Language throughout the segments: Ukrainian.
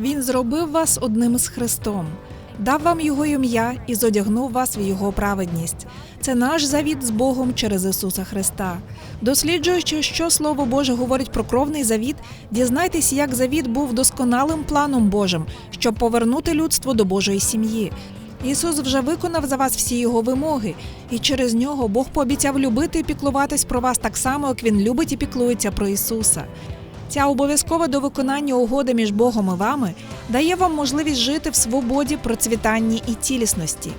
Він зробив вас одним з Христом, дав вам його ім'я і зодягнув вас в його праведність. Це наш завіт з Богом через Ісуса Христа. Досліджуючи, що Слово Боже говорить про кровний завіт, дізнайтесь, як завіт був досконалим планом Божим, щоб повернути людство до Божої сім'ї. Ісус вже виконав за вас всі його вимоги, і через нього Бог пообіцяв любити і піклуватись про вас так само, як Він любить і піклується про Ісуса. Ця обов'язкова до виконання угоди між Богом і вами дає вам можливість жити в свободі, процвітанні і цілісності.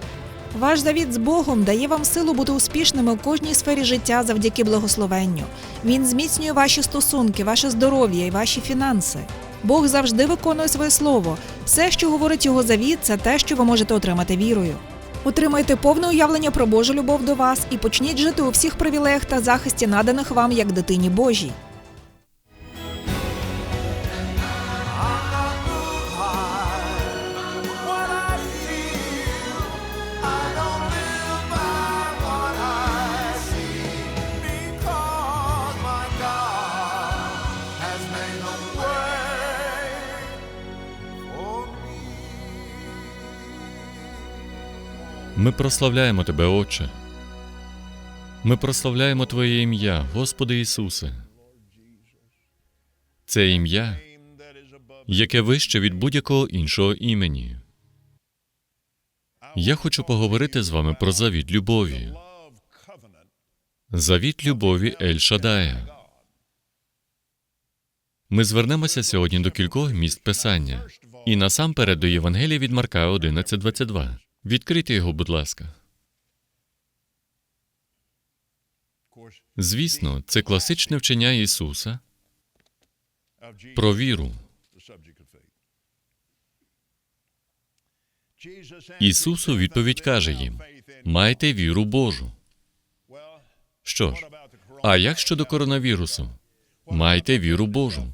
Ваш завіт з Богом дає вам силу бути успішними у кожній сфері життя завдяки благословенню. Він зміцнює ваші стосунки, ваше здоров'я і ваші фінанси. Бог завжди виконує своє слово. Все, що говорить його завіт, це те, що ви можете отримати вірою. Отримайте повне уявлення про Божу любов до вас і почніть жити у всіх привілеях та захисті, наданих вам як дитині Божій. Ми прославляємо Тебе, Отче. Ми прославляємо Твоє ім'я, Господи Ісусе. Це ім'я, яке вище від будь-якого іншого імені. Я хочу поговорити з вами про завіт любові. Завіт любові Ель Шадая. Ми звернемося сьогодні до кількох міст Писання. І насамперед до Євангелія від Марка 11.22. Відкрийте його, будь ласка. Звісно, це класичне вчення Ісуса про віру. Ісус у відповідь каже їм: майте віру Божу. Що ж, а як щодо коронавірусу? Майте віру Божу.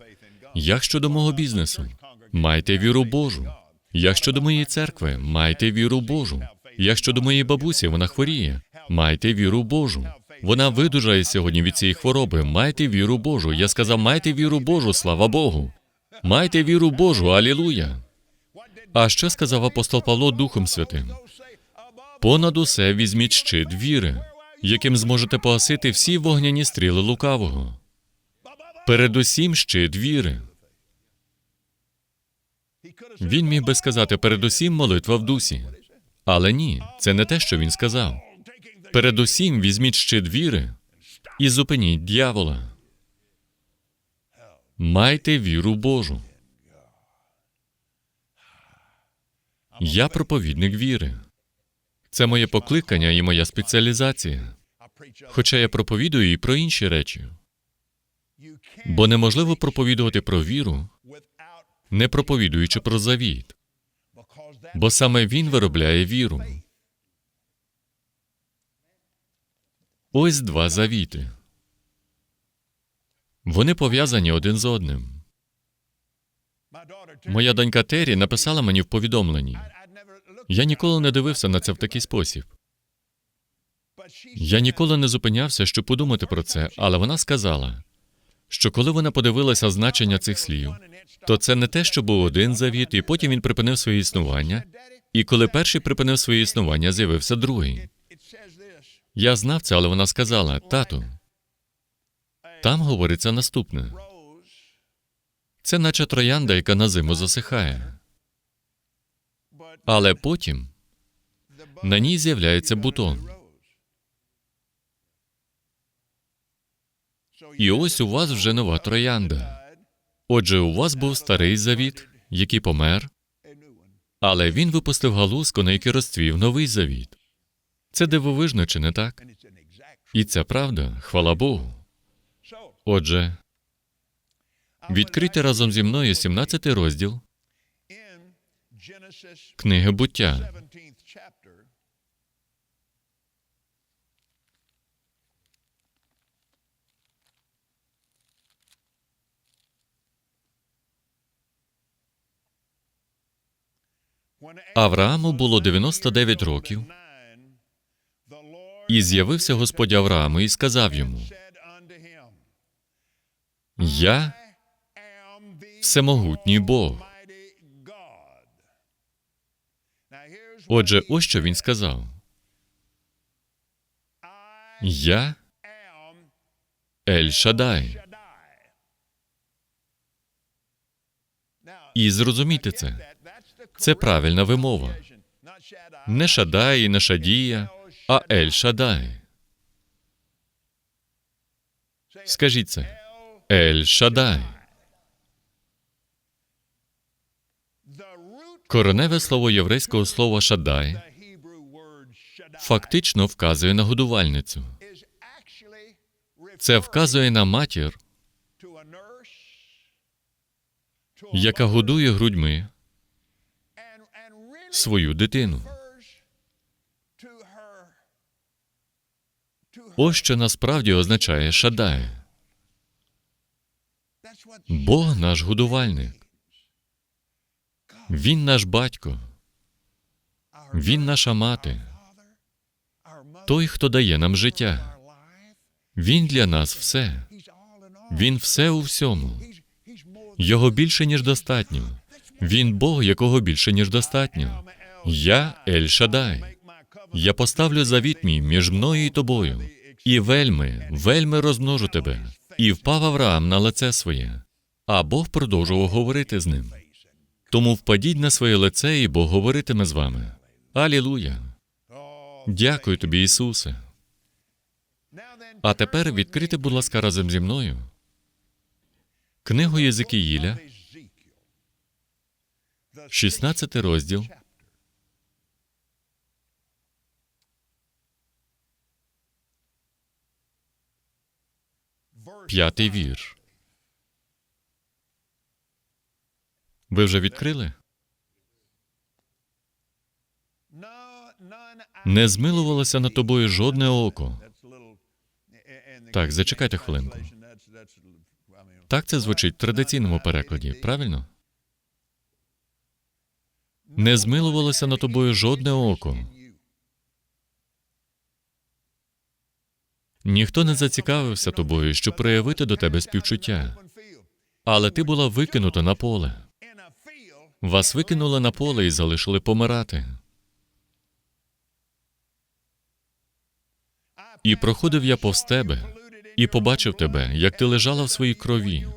Як щодо мого бізнесу? Майте віру Божу. Як щодо моєї церкви, майте віру Божу. Як щодо моєї бабусі, вона хворіє. Майте віру Божу. Вона видужає сьогодні від цієї хвороби. Майте віру Божу. Я сказав, майте віру Божу, слава Богу. Майте віру Божу, алілуя. А що сказав апостол Павло Духом Святим? Понад усе візьміть щит віри, яким зможете погасити всі вогняні стріли лукавого. Передусім щит віри. Він міг би сказати передусім молитва в дусі. Але ні, це не те, що він сказав. Передусім візьміть щит віри і зупиніть дьявола. Майте віру Божу. Я проповідник віри. Це моє покликання і моя спеціалізація. Хоча я проповідую і про інші речі. Бо неможливо проповідувати про віру, не проповідуючи про завіт, бо саме він виробляє віру. Ось два завіти. Вони пов'язані один з одним. Моя донька Террі написала мені в повідомленні. Я ніколи не дивився на це в такий спосіб. Я ніколи не зупинявся, щоб подумати про це, але вона сказала, що коли вона подивилася значення цих слів, то це не те, що був один завіт, і потім він припинив своє існування. І коли перший припинив своє існування, з'явився другий. Я знав це, але вона сказала: тату, там говориться наступне. Це наче троянда, яка на зиму засихає. Але потім на ній з'являється бутон. І ось у вас вже нова троянда. Отже, у вас був старий завіт, який помер, але він випустив галузку, на який розцвів новий завіт. Це дивовижно, чи не так? І це правда, хвала Богу. Отже, відкрийте разом зі мною 17 розділ книги буття. Аврааму було 99 років, і з'явився Господь Аврааму і сказав йому: Я всемогутній Бог. Отже, ось що він сказав. Я Ель Шадай. І зрозумійте це. Це правильна вимова. Не Шадай і не Шадія, а Ель Шадай. Скажіть це. Ель Шадай. Кореневе слово єврейського слова Шадай фактично вказує на годувальницю. Це вказує на матір, яка годує грудьми свою дитину. Ось що насправді означає Шадай. Бог наш годувальник. Він наш батько, Він наша мати, той, хто дає нам життя. Він для нас все. Він все у всьому. Його більше, ніж достатньо. Він Бог, якого більше, ніж достатньо. Я Ель Шадай. Я поставлю завіт мій між мною і тобою, і вельми, вельми розмножу тебе. І впав Авраам на лице своє. А Бог продовжував говорити з ним. Тому впадіть на своє лице, і Бог говоритиме з вами. Алілуя! Дякую тобі, Ісусе. А тепер відкрити, будь ласка, разом зі мною книгу Єзикіїля, 16 розділ. П'ятий вірш. Ви вже відкрили? Не змилувалося над тобою жодне око. Так, зачекайте хвилинку. Так це звучить в традиційному перекладі, правильно? Не змилувалося над тобою жодне око. Ніхто не зацікавився тобою, щоб проявити до тебе співчуття. Але ти була викинута на поле. Вас викинули на поле і залишили помирати. І проходив я повз тебе, і побачив тебе, як ти лежала в своїй крові.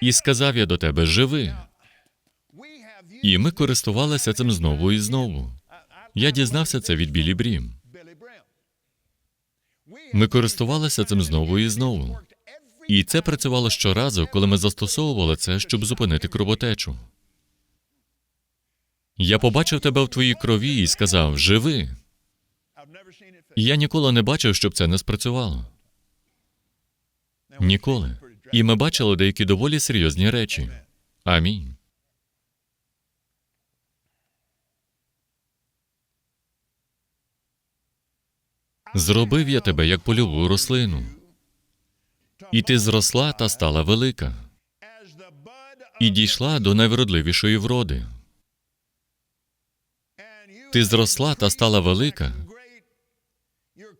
І сказав я до тебе: живи. І ми користувалися цим знову і знову. Я дізнався це від Білі Брім. Ми користувалися цим знову і знову. І це працювало щоразу, коли ми застосовували це, щоб зупинити кровотечу. Я побачив тебе в твоїй крові і сказав: живи. І я ніколи не бачив, щоб це не спрацювало. Ніколи. І ми бачили деякі доволі серйозні речі. Амінь. Зробив я тебе як польову рослину, і ти зросла та стала велика, і дійшла до найвродливішої вроди. Ти зросла та стала велика,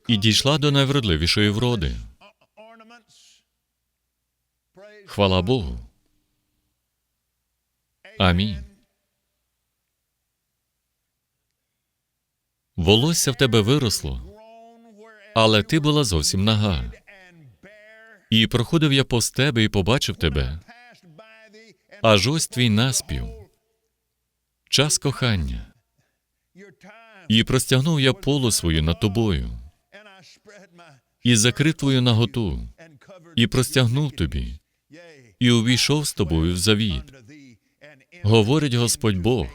і дійшла до найвродливішої вроди. Хвала Богу. Амінь. Волосся в тебе виросло, але ти була зовсім нага. І проходив я повз тебе і побачив тебе. Аж ось твій наспів, час кохання. І простягнув я полу свою над тобою, і закрив твою наготу, і простягнув тобі, і увійшов з тобою в завіт. Говорить Господь Бог,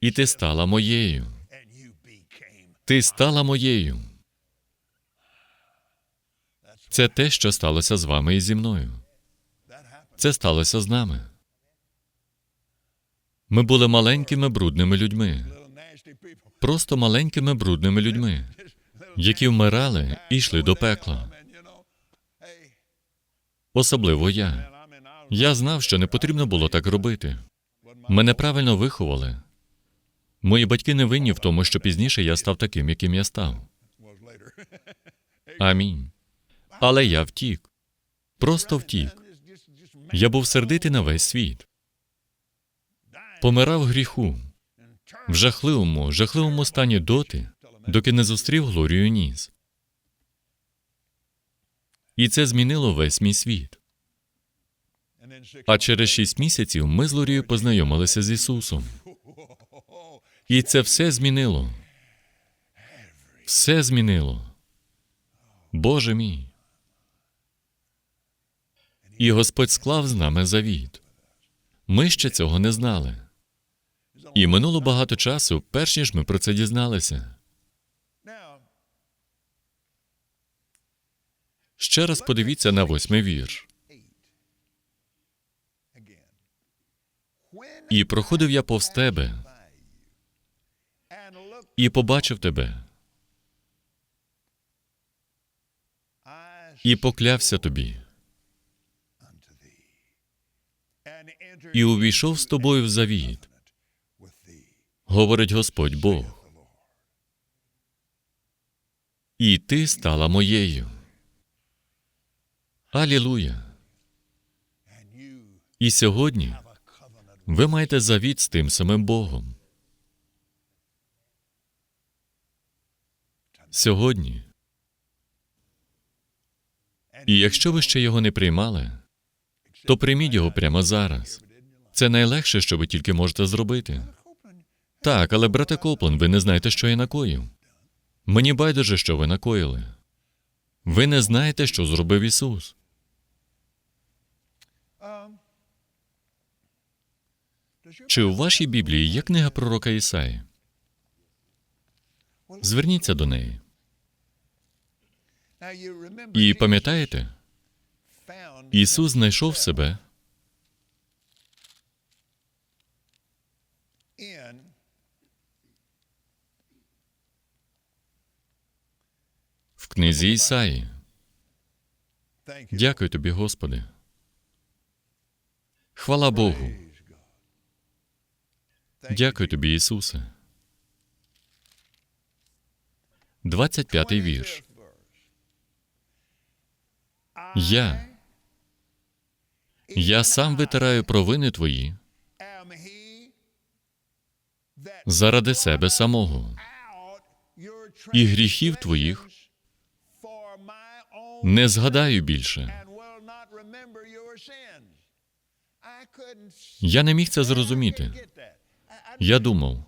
і ти стала моєю. Ти стала моєю. Це те, що сталося з вами і зі мною. Це сталося з нами. Ми були маленькими брудними людьми, просто маленькими брудними людьми, які вмирали і йшли до пекла. Особливо я. Я знав, що не потрібно було так робити. Мене правильно виховали. Мої батьки не винні в тому, що пізніше я став таким, яким я став. Амінь. Але я втік. Просто втік. Я був сердитий на весь світ. Помирав гріху. в жахливому, жахливому стані доти, доки не зустрів Глорію Ніс. І це змінило весь мій світ. А через шість місяців ми з Лорією познайомилися з Ісусом. І це все змінило. Все змінило. Боже мій. І Господь склав з нами завіт. Ми ще цього не знали. І минуло багато часу, перш ніж ми про це дізналися. Ще раз подивіться на восьмий вірш. І проходив я повз тебе, і побачив тебе, і поклявся тобі, і увійшов з тобою в завіт, говорить Господь Бог. І ти стала моєю. Алілуя. І сьогодні ви маєте завіт з тим самим Богом. Сьогодні. І якщо ви ще його не приймали, то прийміть його прямо зараз. Це найлегше, що ви тільки можете зробити. Так, але брате Коплен, ви не знаєте, що я накоїв. Мені байдуже, що ви накоїли. Ви не знаєте, що зробив Ісус. Чи у вашій Біблії є книга пророка Ісаї? Зверніться до неї. І пам'ятаєте, Ісус знайшов себе в книзі Ісаї. Дякую тобі, Господи. Хвала Богу. Дякую тобі, Ісусе. 25-й вірш. Я. Я сам витираю провини твої заради себе самого і гріхів твоїх не згадаю більше. Я не міг це зрозуміти. Я думав,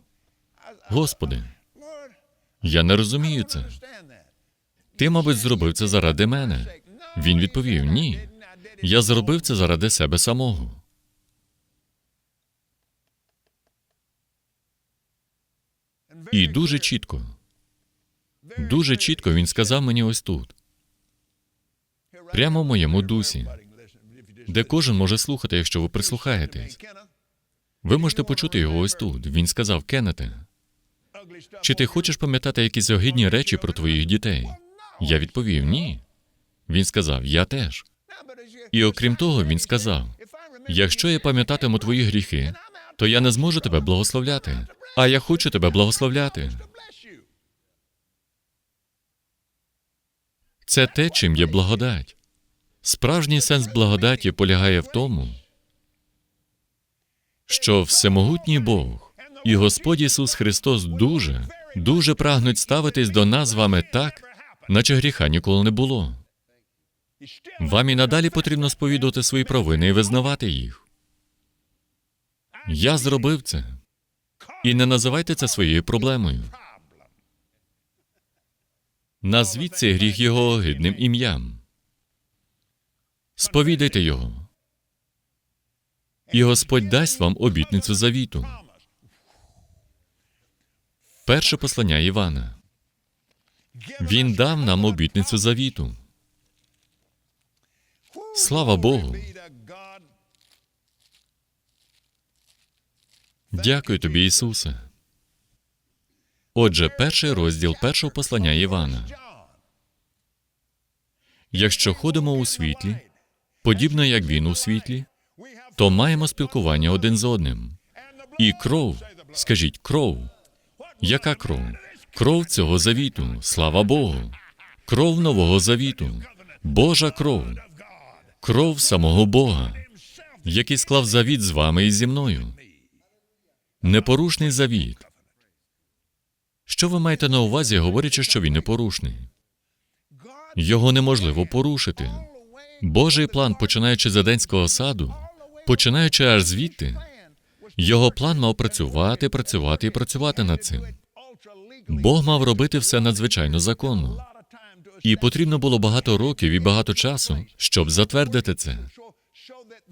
Господи, я не розумію це. Ти, мабуть, зробив це заради мене. Він відповів: Ні. Я зробив це заради себе самого. І дуже чітко, дуже чітко він сказав мені ось тут, прямо в моєму дусі, де кожен може слухати, якщо ви прислухаєтесь. Ви можете почути його ось тут. Він сказав: Кеннете, чи ти хочеш пам'ятати якісь огидні речі про твоїх дітей? Я відповів: ні. Він сказав: Я теж. І окрім того, він сказав: якщо я пам'ятатиму твої гріхи, то я не зможу тебе благословляти. А я хочу тебе благословляти. Це те, чим є благодать. Справжній сенс благодаті полягає в тому, що всемогутній Бог і Господь Ісус Христос дуже, дуже прагнуть ставитись до нас з вами так, наче гріха ніколи не було. Вам і надалі потрібно сповідувати свої провини і визнавати їх. Я зробив це. І не називайте це своєю проблемою. Назвіть цей гріх його огидним ім'ям. Сповідайте його. І Господь дасть вам обітницю завіту. Перше послання Івана. Він дав нам обітницю завіту. Слава Богу! Дякую тобі, Ісусе. Отже, перший розділ першого послання Івана. Якщо ходимо у світлі, подібно як він у світлі, то маємо спілкування один з одним. І кров, скажіть, кров. Яка кров? Кров цього завіту, слава Богу. Кров нового завіту, Божа кров, кров самого Бога, який склав завіт з вами і зі мною. Непорушний завіт, Що ви маєте на увазі, говорячи, що він непорушний? Його неможливо порушити. Божий план, починаючи з Еденського саду, починаючи аж звідти, його план мав працювати, працювати і працювати над цим. Бог мав робити все надзвичайно законно. І потрібно було багато років і багато часу, щоб затвердити це.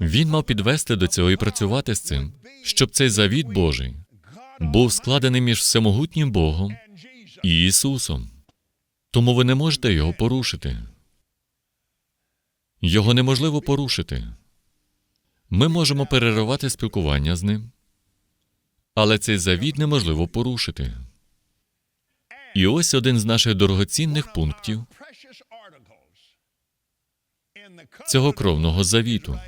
Він мав підвести до цього і працювати з цим, щоб цей завіт Божий був складений між всемогутнім Богом і Ісусом. Тому ви не можете його порушити. Його неможливо порушити. Ми можемо переривати спілкування з ним, але цей завіт неможливо порушити. І ось один з наших дорогоцінних пунктів цього кровного завіту.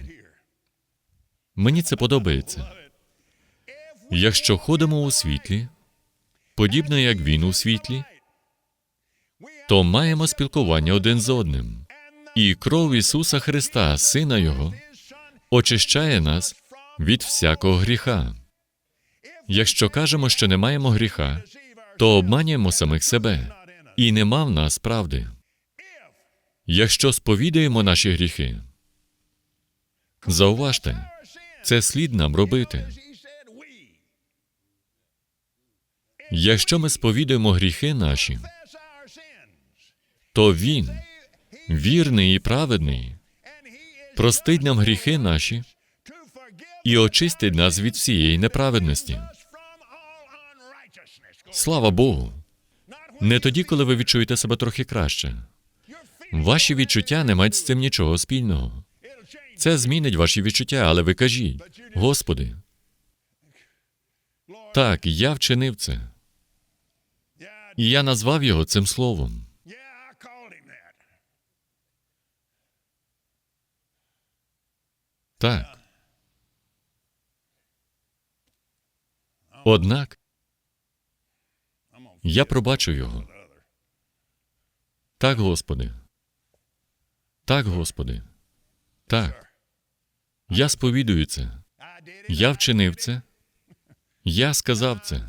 Мені це подобається. Якщо ходимо у світлі, подібно як він у світлі, то маємо спілкування один з одним. І кров Ісуса Христа, Сина Його, очищає нас від всякого гріха. Якщо кажемо, що не маємо гріха, то обманюємо самих себе, і нема в нас правди. Якщо сповідаємо наші гріхи, зауважте, це слід нам робити. Якщо ми сповідуємо гріхи наші, то Він, вірний і праведний, простить нам гріхи наші і очистить нас від всієї неправедності. Слава Богу! Не тоді, коли ви відчуєте себе трохи краще. Ваші відчуття не мають з цим нічого спільного. Це змінить ваші відчуття, але ви кажіть, Господи, так, я вчинив це, і я назвав його цим словом. Так. Однак я пробачу його. Так, Господи. Так, Господи. Так. Я сповідую це. Я вчинив це. Я сказав це.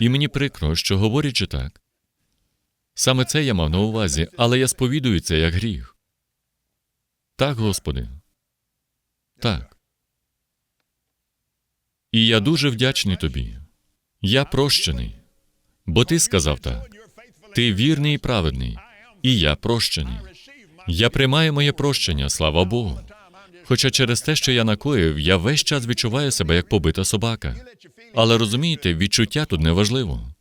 І мені прикро, що говорячи так. Саме це я мав на увазі, але я сповідую це як гріх. Так, Господи. Так. І я дуже вдячний тобі. Я прощений. Бо ти сказав так. Ти вірний і праведний, і я прощений. Я приймаю моє прощення, слава Богу. Хоча через те, що я накоїв, я весь час відчуваю себе як побита собака. Але розумієте, відчуття тут не важливо.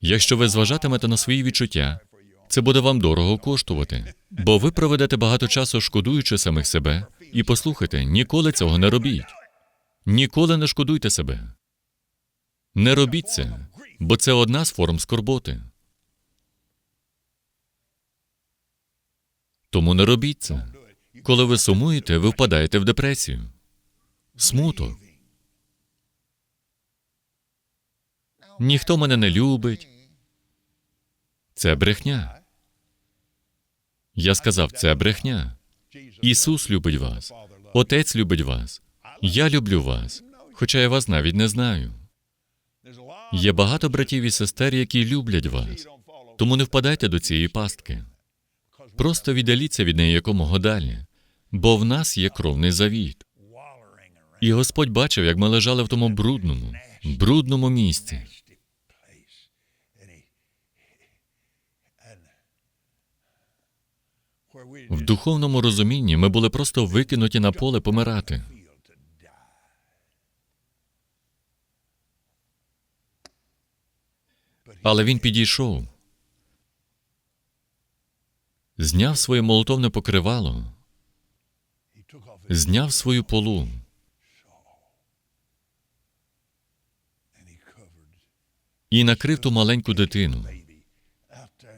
Якщо ви зважатимете на свої відчуття, це буде вам дорого коштувати, бо ви проведете багато часу шкодуючи самих себе, і послухайте, ніколи цього не робіть. Ніколи не шкодуйте себе. Не робіть це, бо це одна з форм скорботи. Тому не робіть це. Коли ви сумуєте, ви впадаєте в депресію. Смуток. Ніхто мене не любить. Це брехня. Я сказав, це брехня. Ісус любить вас. Отець любить вас. Я люблю вас, хоча я вас навіть не знаю. Є багато братів і сестер, які люблять вас. Тому не впадайте до цієї пастки. Просто віддаліться від неї якомога далі, бо в нас є кровний завіт. І Господь бачив, як ми лежали в тому брудному, брудному місці. В духовному розумінні ми були просто викинуті на поле помирати. Але він підійшов, зняв своє молотовне покривало, зняв свою полу і накрив ту маленьку дитину,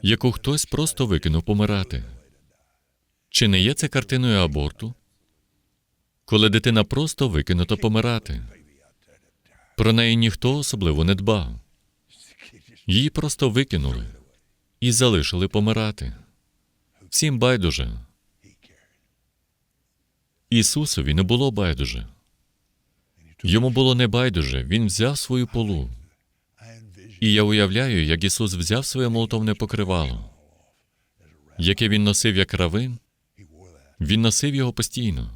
яку хтось просто викинув помирати. Чи не є це картиною аборту? Коли дитина просто викинута помирати. Про неї ніхто особливо не дбав. Її просто викинули і залишили помирати. Всім байдуже. Ісусові не було байдуже. Йому було не байдуже, він взяв свою полу І я уявляю, як Ісус взяв своє молотовне покривало, яке він носив як равин, він носив його постійно.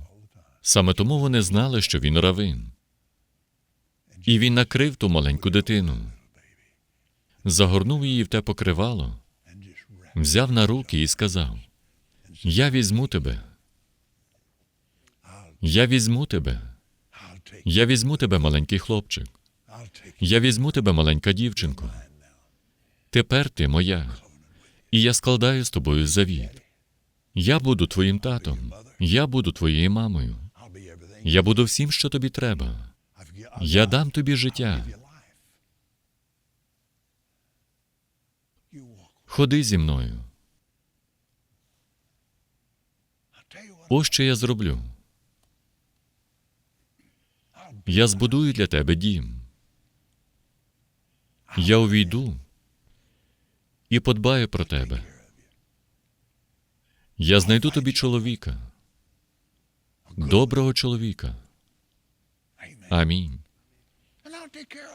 Саме тому вони знали, що він равин. І він накрив ту маленьку дитину, загорнув її в те покривало, взяв на руки і сказав: Я візьму тебе. Я візьму тебе. Я візьму тебе, маленький хлопчик. Я візьму тебе, маленька дівчинко. Тепер ти моя, і я складаю з тобою завіт. Я буду твоїм татом, я буду твоєю мамою. Я буду всім, що тобі треба. Я дам тобі життя. Ходи зі мною. Ось що я зроблю. Я збудую для тебе дім. Я увійду і подбаю про тебе. Я знайду тобі чоловіка, доброго чоловіка. Амінь.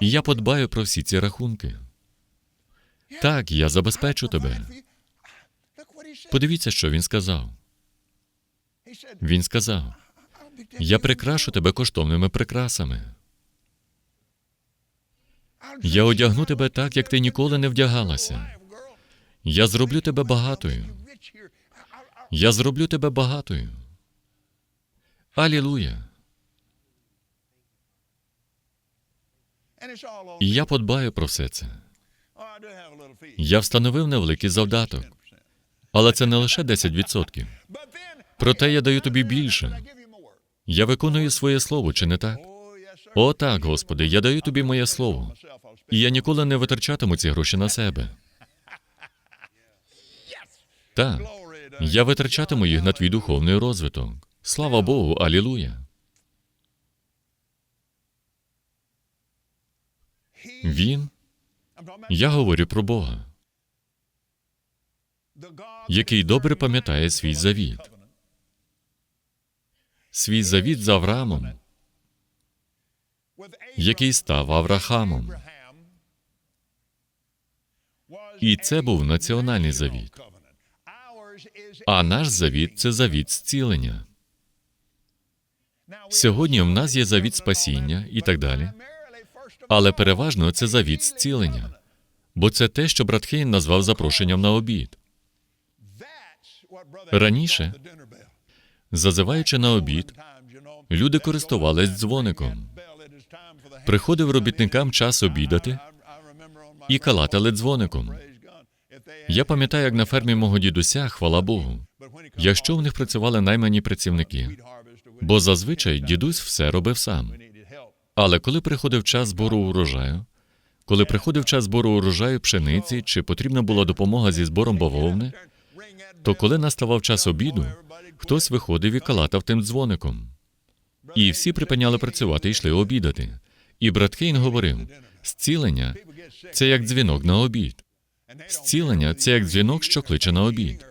І я подбаю про всі ці рахунки. Так, я забезпечу тебе. Подивіться, що він сказав. Він сказав: Я прикрашу тебе коштовними прикрасами. Я одягну тебе так, як ти ніколи не вдягалася. Я зроблю тебе багатою. Я зроблю тебе багатою. Алілуя. І я подбаю про все це. Я встановив невеликий завдаток, але це не лише 10%. Проте я даю тобі більше. Я виконую своє слово, чи не так? О, так, Господи, я даю тобі моє слово. І я ніколи не витрачатиму ці гроші на себе. Так, я витрачатиму їх на твій духовний розвиток. Слава Богу, алілуя. Він, я говорю про Бога, який добре пам'ятає свій завіт. Свій завіт з Авраамом, який став Аврахамом. І це був національний завіт. А наш завіт це завіт зцілення. Сьогодні в нас є завіт спасіння і так далі. Але переважно це завіт зцілення, бо це те, що брат Хейн назвав запрошенням на обід. Раніше, зазиваючи на обід, люди користувались дзвоником. Приходив робітникам час обідати і калатали дзвоником. Я пам'ятаю, як на фермі мого дідуся, хвала Богу, якщо в них працювали наймані працівники, бо зазвичай дідусь все робив сам. Але коли приходив час збору урожаю, коли приходив час збору урожаю пшениці, чи потрібна була допомога зі збором бавовни, то коли наставав час обіду, хтось виходив і калатав тим дзвоником. І всі припиняли працювати і йшли обідати. І брат Кейн говорив: зцілення це як дзвінок на обід. Зцілення це як дзвінок, що кличе на обід.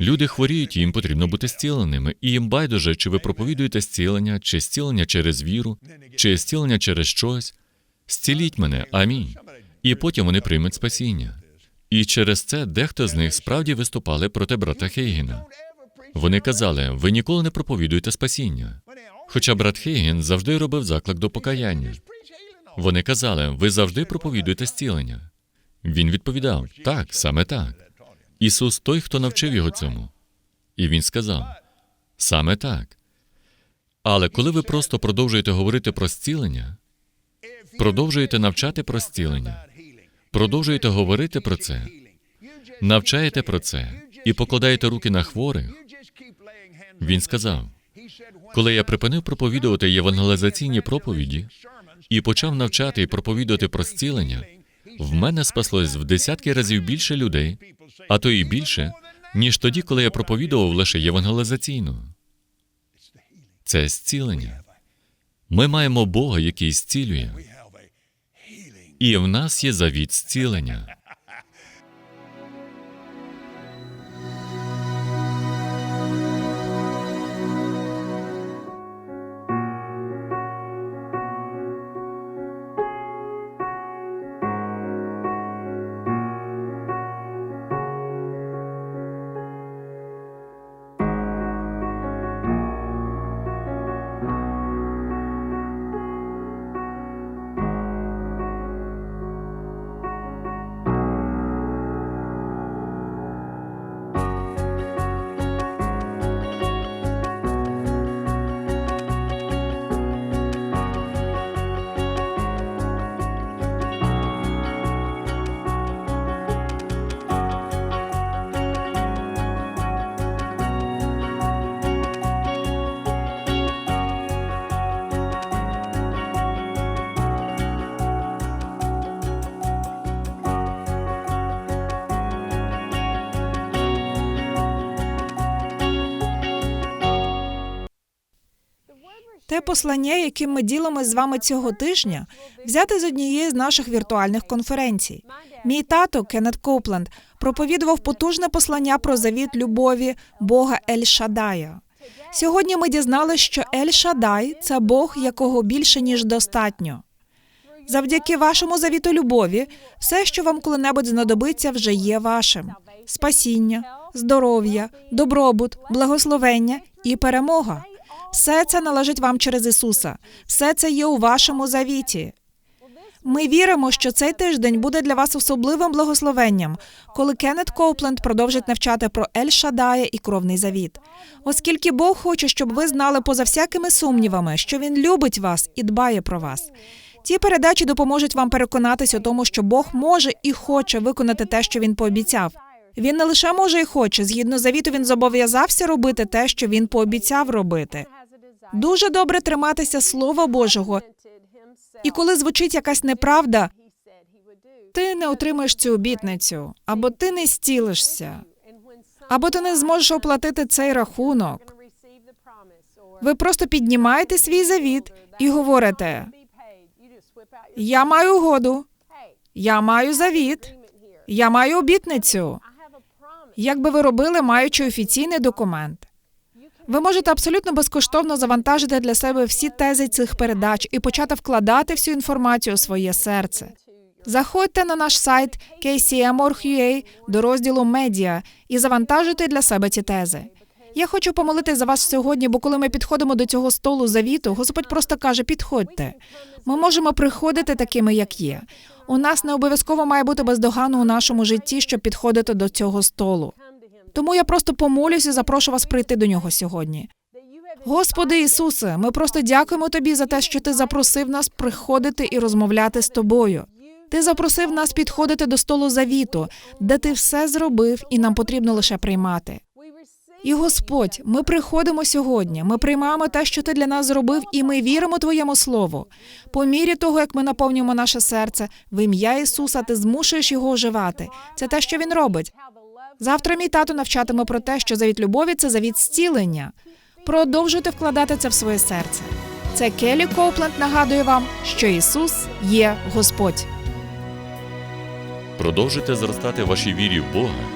Люди хворіють, і їм потрібно бути зціленими, і їм байдуже, чи ви проповідуєте зцілення, чи зцілення через віру, чи зцілення через щось. Зціліть мене, амінь. І потім вони приймуть спасіння. І через це дехто з них справді виступали проти брата Хейгена. Вони казали: ви ніколи не проповідуєте спасіння. Хоча брат Хейген завжди робив заклик до покаяння. Вони казали, ви завжди проповідуєте зцілення. Він відповідав: так, саме так. Ісус той, хто навчив його цьому. І він сказав: саме так. Але коли ви просто продовжуєте говорити про зцілення, продовжуєте навчати про зцілення, продовжуєте говорити про це, навчаєте про це і покладаєте руки на хворих, він сказав: коли я припинив проповідувати євангелізаційні проповіді і почав навчати і проповідувати про зцілення, в мене спаслось в десятки разів більше людей, а то і більше, ніж тоді, коли я проповідував лише євангелізаційну. Це зцілення. Ми маємо Бога, який зцілює, і в нас є завіт зцілення. Те послання, яким ми ділимось з вами цього тижня, взяти з однієї з наших віртуальних конференцій. Мій тато Кеннет Копленд проповідував потужне послання про завіт любові Бога Ель Шадая. Сьогодні ми дізналися, що Ель Шадай це Бог, якого більше ніж достатньо. Завдяки вашому завіту любові, все, що вам коли-небудь знадобиться, вже є вашим: спасіння, здоров'я, добробут, благословення і перемога. Все це належить вам через Ісуса. Все це є у вашому завіті. Ми віримо, що цей тиждень буде для вас особливим благословенням, коли Кеннет Коупленд продовжить навчати про Ель Шадая і кровний завіт. Оскільки Бог хоче, щоб ви знали поза всякими сумнівами, що Він любить вас і дбає про вас. Ці передачі допоможуть вам переконатись у тому, що Бог може і хоче виконати те, що він пообіцяв. Він не лише може і хоче, згідно завіту, він зобов'язався робити те, що він пообіцяв робити. Дуже добре триматися Слова Божого. І коли звучить якась неправда, ти не отримаєш цю обітницю, або ти не стілишся, або ти не зможеш оплатити цей рахунок. Ви просто піднімаєте свій завіт і говорите: Я маю угоду, я маю завіт, я маю обітницю. Як би ви робили, маючи офіційний документ? Ви можете абсолютно безкоштовно завантажити для себе всі тези цих передач і почати вкладати всю інформацію у своє серце. Заходьте на наш сайт kcm.org.ua до розділу Медіа і завантажуйте для себе ці тези. Я хочу помолити за вас сьогодні, бо коли ми підходимо до цього столу завіту, Господь просто каже: підходьте. Ми можемо приходити такими, як є. У нас не обов'язково має бути бездоганно у нашому житті, щоб підходити до цього столу. Тому я просто помолюся і запрошу вас прийти до нього сьогодні. Господи Ісусе, ми просто дякуємо Тобі за те, що Ти запросив нас приходити і розмовляти з тобою. Ти запросив нас підходити до столу завіту, де ти все зробив, і нам потрібно лише приймати. І Господь, ми приходимо сьогодні. Ми приймаємо те, що ти для нас зробив, і ми віримо Твоєму слову. По мірі того, як ми наповнюємо наше серце, в ім'я Ісуса ти змушуєш його оживати. Це те, що він робить. Завтра мій тато навчатиме про те, що завіт любові це завіт зцілення. Продовжуйте вкладати це в своє серце. Це Келі Коупленд нагадує вам, що Ісус є Господь. Продовжуйте зростати в вашій вірі в Бога